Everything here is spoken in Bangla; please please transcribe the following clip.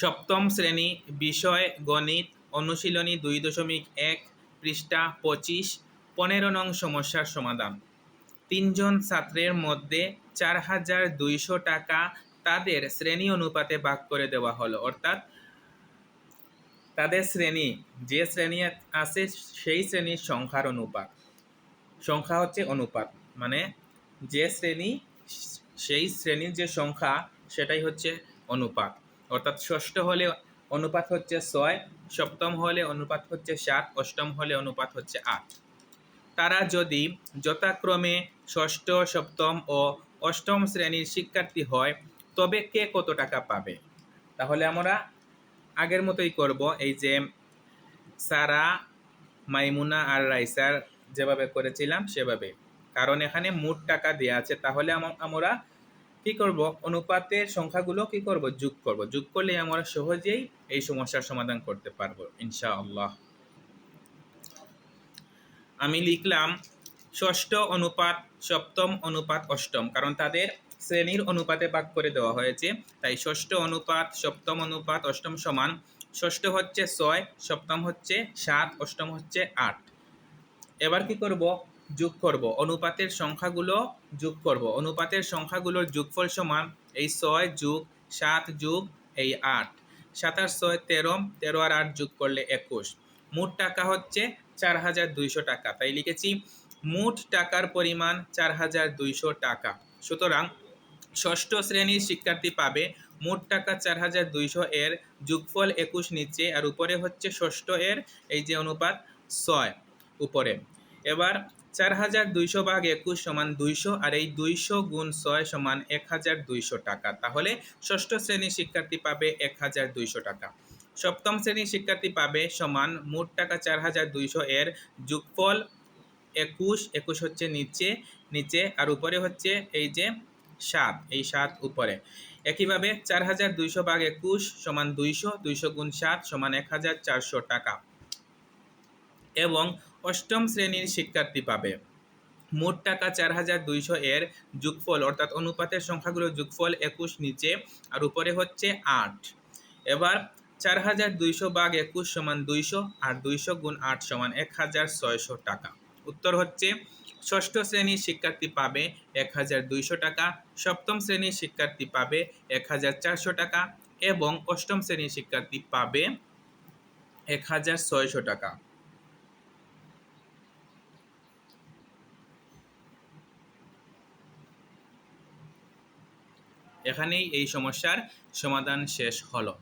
সপ্তম শ্রেণি বিষয় গণিত, অনুশীলনী দুই দশমিক এক, পৃষ্ঠা পঁচিশ, পনেরো নং সমস্যার সমাধান। তিনজন ছাত্রের মধ্যে চার হাজার দুইশো টাকা তাদের শ্রেণি অনুপাতে ভাগ করে দেওয়া হলো। অর্থাৎ তাদের শ্রেণি, যে শ্রেণি আছে সেই শ্রেণির সংখ্যার অনুপাত। সংখ্যা হচ্ছে অনুপাত। মানে যে শ্রেণি, সেই শ্রেণির যে সংখ্যা, সেটাই হচ্ছে অনুপাত। অর্থাৎ ষষ্ঠ হলে অনুপাত হচ্ছে ছয়, সপ্তম হলে অনুপাত হচ্ছে সাত, অষ্টম হলে অনুপাত হচ্ছে আট। তারা যদি যথাক্রমে ষষ্ঠ, সপ্তম ও অষ্টম শ্রেণির শিক্ষার্থী হয়, তবে কে কত টাকা পাবে? তাহলে আমরা আগের মতোই করব, এই যে সারা, মাইমুনা আর রাইসার যেভাবে করেছিলাম সেভাবে। কারণ এখানে মোট টাকা দেওয়া আছে, তাহলে আম- আমরা কি করব? অনুপাতের সংখ্যাগুলো কি করব? যোগ করব। যোগ করলে আমরা সহজেই এই সমস্যার সমাধান করতে পারব, ইনশাআল্লাহ। আমি লিখলাম, ষষ্ঠ অনুপাত, সপ্তম অনুপাত, অষ্টম। কারণ তাদের শ্রেণির অনুপাতে ভাগ করে দেওয়া হয়েছে। তাই ষষ্ঠ অনুপাত, সপ্তম অনুপাত, অষ্টম সমান। ষষ্ঠ হচ্ছে ছয়, সপ্তম হচ্ছে সাত, অষ্টম হচ্ছে আট। এবার কি করব? যোগ করব। অনুপাতের সংখ্যাগুলো যোগ করব। অনুপাতের সংখ্যাগুলোর যোগফল সমান এই ছয় যোগ সাত যোগ এই আট। সাতাশ ছয় তেরো তেরো আর আট যোগ করলে একুশ। মোট টাকা হচ্ছে চার হাজার দুইশো টাকা। তাই লিখেছি, মোট টাকার পরিমাণ চার হাজার দুইশো টাকা। সুতরাং ষষ্ঠ শ্রেণির শিক্ষার্থী পাবে মোট টাকা চার হাজার দুইশো এর যোগফল একুশ নিচে আর উপরে হচ্ছে ষষ্ঠ এর এই যে অনুপাত ছয় উপরে। এবার চার হাজার দুইশো ভাগ একুশ সমান দুইশো আর এই দুইশো গুণ ছয় সমান এক হাজার দুইশো টাকা। তাহলে ষষ্ঠ শ্রেণির শিক্ষার্থী পাবে এক হাজার দুইশো টাকা। সপ্তম শ্রেণির শিক্ষার্থী পাবে সমান মোট টাকা চার হাজার দুইশো। এর যুগফল একুশ একুশ হচ্ছে নিচে নিচে, আর উপরে হচ্ছে এই যে সাত, এই সাত উপরে। একইভাবে চার হাজার দুইশো ভাগ একুশ সমান দুইশো দুইশো গুণ সাত সমান এক হাজার চারশো টাকা। এবং অষ্টম শ্রেণির শিক্ষার্থী পাবে। মোট টাকা চার হাজার দুইশো এর যোগফল, অর্থাৎ অনুপাতের সংখ্যাগুলোর যোগফল একুশ নিচে, আর উপরে হচ্ছে আট। এবার চার হাজার দুইশো বাঘ একুশ সমান দুইশো, আর দুইশো গুণ আট সমান এক হাজার ছয়শো টাকা। উত্তর হচ্ছে, ষষ্ঠ শ্রেণির শিক্ষার্থী পাবে এক হাজার দুইশো টাকা, সপ্তম শ্রেণির শিক্ষার্থী পাবে এক হাজার চারশো টাকা এবং অষ্টম শ্রেণির শিক্ষার্থী পাবে এক হাজার ছয়শো টাকা। এখানেই এই সমস্যার সমাধান শেষ হলো।